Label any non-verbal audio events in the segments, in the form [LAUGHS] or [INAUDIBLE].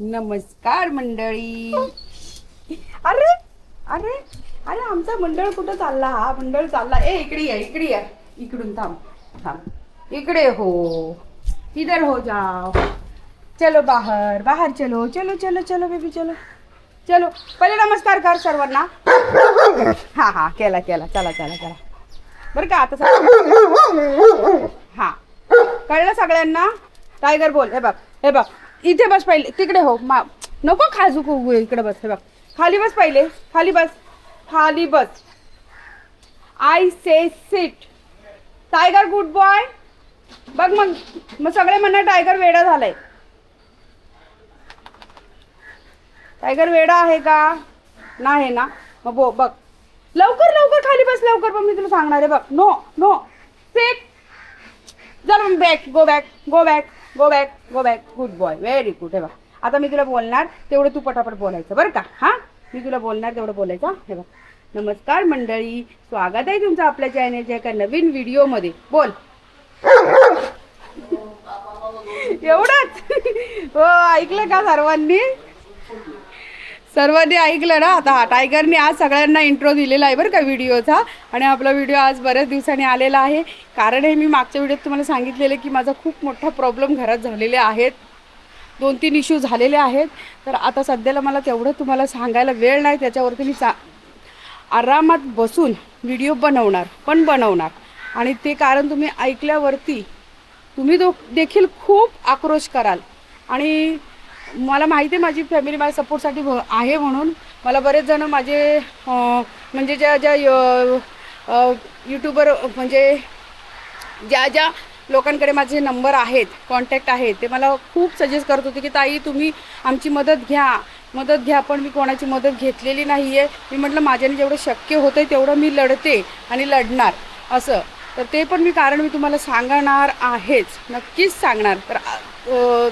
नमस्कार मंडळी. अरे अरे अरे आमचा मंडळ कुठं चालला? हा मंडळ चालला. ए इकडे ये इकडे ये. इकडून थांब थांब. इकडे हो. इधर हो जाओ. चलो बाहर बाहर चलो. चलो चलो चलो बेबी चलो. चलो. पहिले नमस्कार कर सर्वांना. हा हा केला केला. चला चला चला. बरं का आता सग- हा. कळलं सगळ्यांना? टायगर बोल. हे बघ हे बघ. इथे बस पहिले. तिकडे हो. मा नको खाजू खूप इकडे बस. हे बघ. खाली बस पहिले. खाली बस. खाली बस. I say sit tiger good boy बघ मग. मग सगळे म्हणणं टायगर वेडा झालाय. टायगर वेडा आहे का? नाही ना. मग बो बघ. लवकर लवकर खाली बस. लवकर पण मी तुला सांगणार आहे. बघ. नो नो सिट मग back go back go back go back go back good boy very good हे बघ. आता मी तुला बोलणार तेवढं तू पटापट बोलायचं बरं का? हां? मी तुला बोलणार तेवढं बोलायचं हे? बघ. नमस्कार मंडळी. स्वागत आहे तुमचं आपल्या चॅनलच्या एका नवीन व्हिडिओमध्ये बोल. एवढंच? हो ऐकलं का सर्वांनी? सर्वांनी ऐकलं ना? आता टायगरने आज सगळ्यांना इंट्रो दिलेला आहे बरं का व्हिडिओचा. आणि आपला व्हिडिओ आज बऱ्याच दिवसांनी आलेला आहे. कारण हे मी मागच्या व्हिडिओत तुम्हाला सांगितलेलं की माझा खूप मोठा प्रॉब्लेम घरात झालेले आहेत. दोन तीन इश्यू झालेले आहेत. तर आता सध्याला मला तेवढं तुम्हाला सांगायला वेळ नाही. त्याच्यावरती मी चा आरामात बसून व्हिडिओ बनवणार पण बनवणार. आणि ते कारण तुम्ही ऐकल्यावरती तुम्ही दो देखील खूप आक्रोश कराल. आणि मला माहिती आहे माझी फॅमिली माझ्या सपोर्टसाठी भ- आहे म्हणून. मला बरेच जण माझे म्हणजे ज्या ज्या यूट्यूबर म्हणजे ज्या ज्या लोकांकडे माझे नंबर आहेत कॉन्टॅक्ट आहेत ते मला खूप सजेस्ट करत होते की ताई तुम्ही आमची मदत घ्या. मदत घ्या पण मी कोणाची मदत घेतलेली नाही आहे मी म्हटलं माझ्याने जेवढं शक्य होतं आहे तेवढं मी लढते आणि लढणार. असं. तर ते पण मी कारण मी तुम्हाला सांगणार आहेच. नक्कीच सांगणार. तर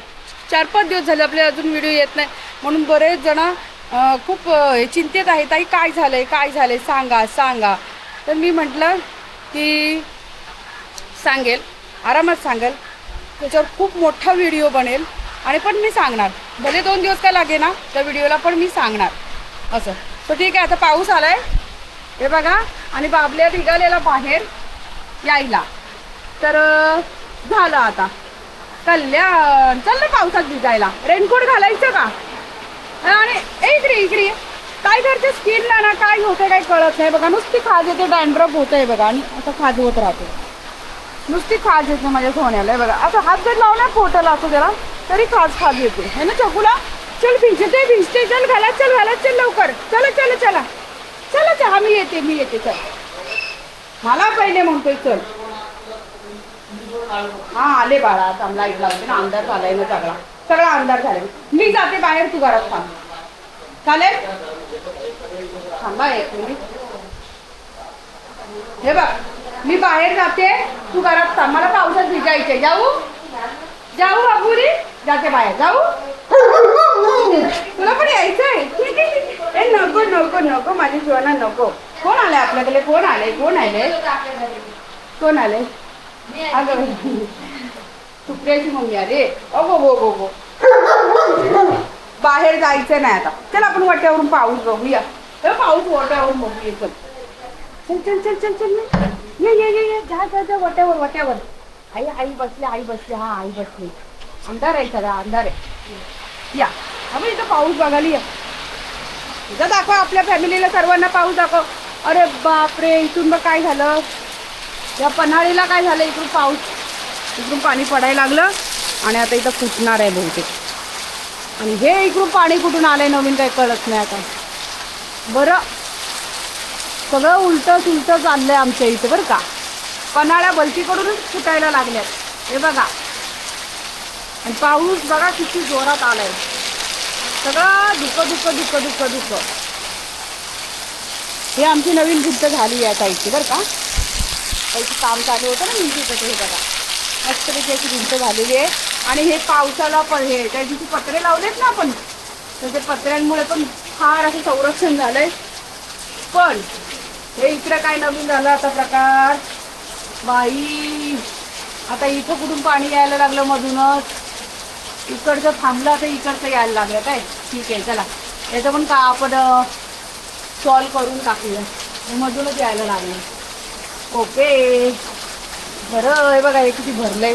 चार पाच दिवस झाले आपले अजून व्हिडिओ येत नाही. म्हणून बरेच जण खूप हे चिंतेत आहेत. ताई काय झालं आहे काय झालं आहे सांगा सांगा. तर मी म्हटलं की सांगेल. आरामात सांगेल. त्याच्यावर खूप मोठा व्हिडिओ बनेल आणि पण मी सांगणार. भले दोन दिवस काय लागे ना त्या व्हिडिओला पण मी सांगणार. असं. तर ठीक आहे आता पाऊस आला आहे हे बघा आणि बाबल्या निघालेला बाहेर यायला. तर झालं आता. कल्याण चल ना पावसात भिजायला. रेनकोट घालायचं का? आणि ए, इकडे इकडे. काय करते स्किनला ना काय होते काय कळत नाही बघा. नुसती खाज येते डॅन्ड्रफ होत आहे बघा. आणि असं खाज होत राहते. नुसती खाज येते माझ्या सोन्याला. बघा. असं हात जर लावला पोटाला असं जरा तरी खाज खाज येते. है ना चकुला? चल भिजते भिजते. चल घाला चल घाला चल लवकर. चला चला चला. चला चला. मी येते मी येते. चल. मला पहिले म्हणतोय चल. हा आले बाळा आता लाइट लावते ना अंधार झालाय ना सगळा. सगळा अंधार झालाय. मी जाते बाहेर तू घरात थांब. चालेल? थांबा एक मिनिट हे बघ मी बाहेर जाते तू घरात थांब. मला पावसात भिजायचे जाऊ? जाऊ बाबुरी? जाते बाहेर. जाऊ? तुला पण यायचंय. [LAUGHS] ए नको नको नको माझी जीवना नको. कोण आलंय आपल्याकडे? कोण आलंय? कोण आले कोण आले अगं सुप्रियाची मम्मी अरे अगो गो गो गो बाहेर जायचं नाही आता. चल आपण वाट्यावरून पाऊस बघूया. ए, पाऊस वाट्यावरून बघूया चल. चल चल चल चल चल. ये ये ये ये. जा जा जा वाट्यावर वाट्यावर. आई आई बसली आई बसली. हा आई बसली. अंधार आहे सगळा अंधार आहे. या. आम्ही इथं पाऊस बघायला या. इथं दाखव आपल्या फॅमिलीला सर्वांना पाऊस दाखव. अरे बापरे इथून बघ काय झालं? या पन्हाळीला काय झालं? इकडून पाऊस इकडून पाणी पडायला लागलं आणि आता इथं फुटणार आहे बहुतेक. आणि हे इकडून पाणी कुठून आलंय नवीन काही कळत नाही आता. बरं. सगळं उलटं सुलटं चाललंय आमच्या इथं बरं का. पन्हाळ्या बलकीकडूनच फुटायला लागल्यात. हे बघा. आणि पाऊस बघा किती जोरात आलाय. सगळं दुःख दुःख दुःख दुःख दुःख हे आमची नवीन भिंत झाली आहे आता इथे बरं का. त्याचं काम चालू होतं ना भिंतीचं हे बघा. मस्तपैकी अशी भिंत झालेली आहे. आणि हे पावसाला पण हे त्या दिवशी पत्रे लावलेत ना आपण तर ते पत्र्यांमुळे पण फार असं संरक्षण झालंय. पण हे इकडं काय नवीन झालं आता प्रकार? बाई आता इथं कुठून पाणी यायला लागलं मधूनच? इकडचं थांबलं आता इकडचं यायला लागलं काय? ठीक आहे चला. याचं पण का आपण सॉल्व करून टाकूया. मधूनच यायला लागलं. ओके. बरं हे बघा हे किती भरलंय.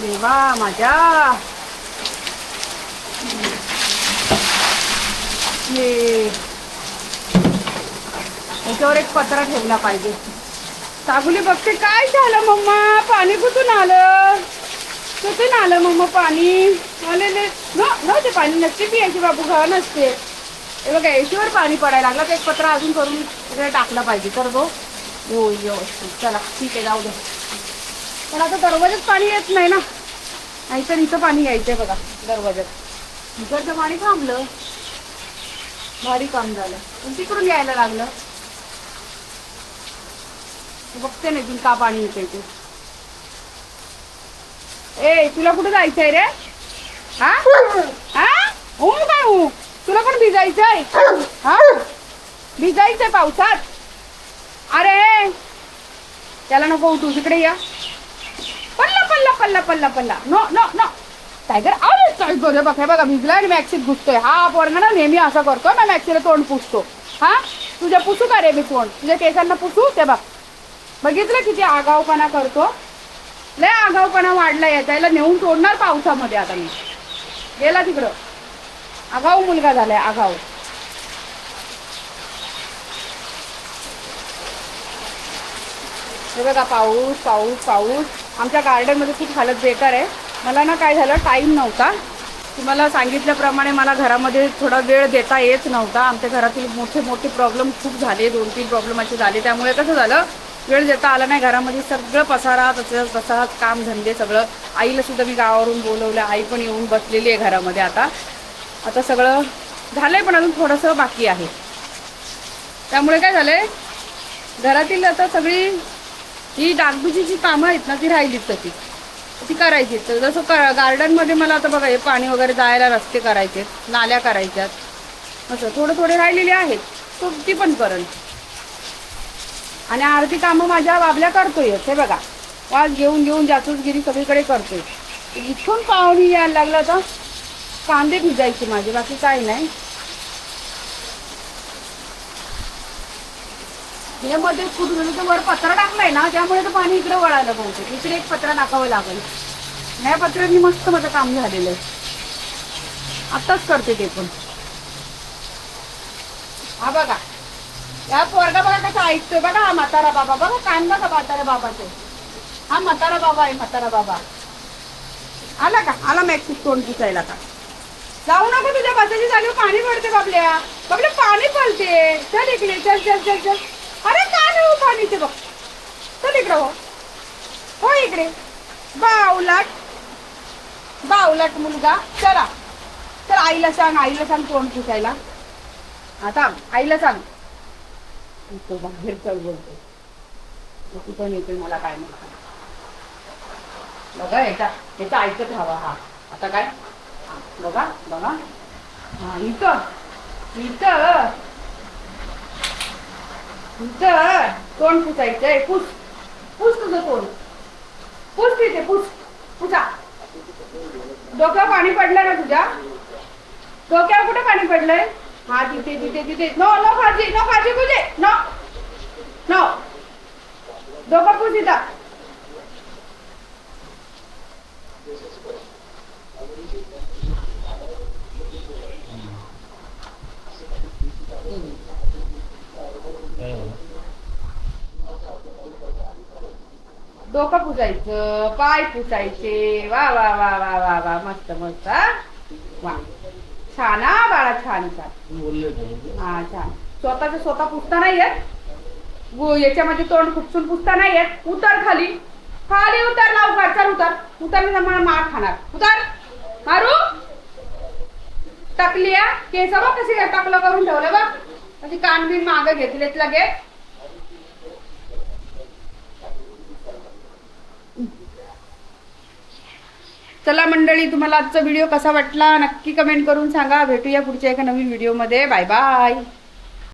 देवा माझ्या. हे. याच्यावर एक पत्रा ठेवला पाहिजे. सागुली बघते काय झालं मम्मा? पाणी कुठून आलं? कुठून आलं मम्मा पाणी? आलेले न ते पाणी नसते पियाची बाबू घा नसते हे बघा याच्यावर पाणी पडायला लागलं तर एक पत्रा अजून करून टाकलं टाकला पाहिजे. तर बघ. होय व्यवस्थित चला ठीक आहे जाऊ दे. पण आता दरवाजात पाणी येत नाही ना. नाहीतर इथं पाणी यायचंय बघा दरवाजात इकडचं पाणी थांबलं. भारी काम झालं. पण तिकडून यायला लागलं. बघते ना इथून का पाणी येते ते. ए तुला कुठं जायचंय रे? हा? हा? हो काय हो तुला पण भिजायचंय? हा? भिजायचंय पावसात? अरे! त्याला नको तू तिकडे या. पल्ला पल्ला पल्ला पल्ला पल्ला. No no no. टायगर अरे टायगर हे बघ हे बघा भिजला आणि मॅक्सीत घुसतोय. हा पोरगा ना नेहमी असा करतो ना मॅक्सीला तोंड पुसतो. हा? तुझ्या पुसू का रे मी तोंड? तुझ्या केसांना पुसू? ते बघ. बघितलं किती आगाऊपणा करतो? लय आगाऊपणा वाढला याचा. याला नेऊन तोडणार पावसामध्ये आता मी. गेला तिकडं. आगाऊ मुलगा झालाय आगाऊ. हे बघा पाऊस पाऊस पाऊस. आमच्या गार्डनमध्ये खूप हालत बेकार आहे. मला ना काय झालं टाईम नव्हता. तुम्हाला सांगितल्याप्रमाणे मला घरामध्ये थोडा वेळ देता येत नव्हता. आमच्या घरातील मोठे मोठे प्रॉब्लेम खूप झाले. दोन तीन प्रॉब्लेम असे झाले. त्यामुळे कसं झालं वेळ देता आला नाही. घरामध्ये सगळं पसारा तसंच तसाच काम धंदे सगळं. आईला सुद्धा मी गावावरून बोलवलं. आई पण येऊन बसलेली आहे घरामध्ये आता. आता सगळं झालं आहे पण अजून थोडंसं बाकी आहे. त्यामुळे काय झालं आहे घरातील आता सगळी ही जी कामं आहेत ना ती राहिलीत तशी ती. करायची तर जसं क गार्डनमध्ये मला आता बघा हे पाणी वगैरे जायला रस्ते करायचे नाल्या करायच्यात. असं थोडं थोडे राहिलेले आहेत. तो ती पण करेल आणि आरती कामं माझ्या बाबल्या करतोय हे बघा. वाज घेऊन घेऊन जासूसगिरी सगळीकडे करतोय. इथून पाहुणी यायला लागलं तर कांदे भिजायचे माझे बाकी काही नाही. हे मध्ये कुठून ते वर पत्रा टाकलाय ना त्यामुळे तर पाणी इकडे वळायला बहुतेक इकडे एक पत्रा टाकावं लागेल. ह्या पत्र्यानी मस्त माझं काम झालेलं आहे. आत्ताच करते ते पण. हा बघा. या पोरगा बघा कसा ऐकतोय. बघा हा म्हातारा बाबा. बघा कान बघा म्हातारा बाबाचे. हा म्हातारा बाबा आहे म्हातारा बाबा. आला का? आला मॅक्सिस तोंड पुसायला का जाऊ नको तुझ्या बसाची जागेवर पाणी पडते बाबल्या. बाबल्या पाणी पडते. चल इकडे चल चल चल चल. अरे काय हो बघ. चल इकडं हो. हो इकडे. बावलाट. बावलाट मुलगा. चला. तर आईला सांग आईला सांग तोंड पुसायला आता आईला सांग. तो बाहेर चल बोलतो. कुठं नेतोय मला काय माहिती बघा याचा याचा ऐकत हवा हा. आता काय? हा, बघा बघा. हा इथं. इथं. इथं तोंड पुसायचंय पुस पुस तुझं तोंड पुस तिथे पुस पुसा डोक्यावर पाणी पडलं ना तुझ्या डोक्यावर कुठे पाणी पडलंय हा तिथे तिथे तिथे नो नो खाजी नो खाजी तुझे नो नो डोकं पुस तिथं डोकं पुसायचं पाय पुसायचे. वा वा वा वा वा वा. मस्त मस्त? वा. छान हा बाळा छान छान. हा छान. स्वतःच स्वतः पुसता नाही येत. याच्यामध्ये तोंड खुपसून पुसता नाही येत. उतर खाली. खाली उतर लवकर. चल उतर. उतर मी मला मार खाणार. उतर. मारू? टाकली केस बघ कशी टाकलं करून ठेवलं बघ. अशी कान बिन मागं घेतलेत लगेच. चला मंडळी तुम्हाला आजचा व्हिडिओ कसा वाटला नक्की कमेंट करून सांगा. भेटूया पुढच्या एका नवीन व्हिडिओमध्ये बाय बाय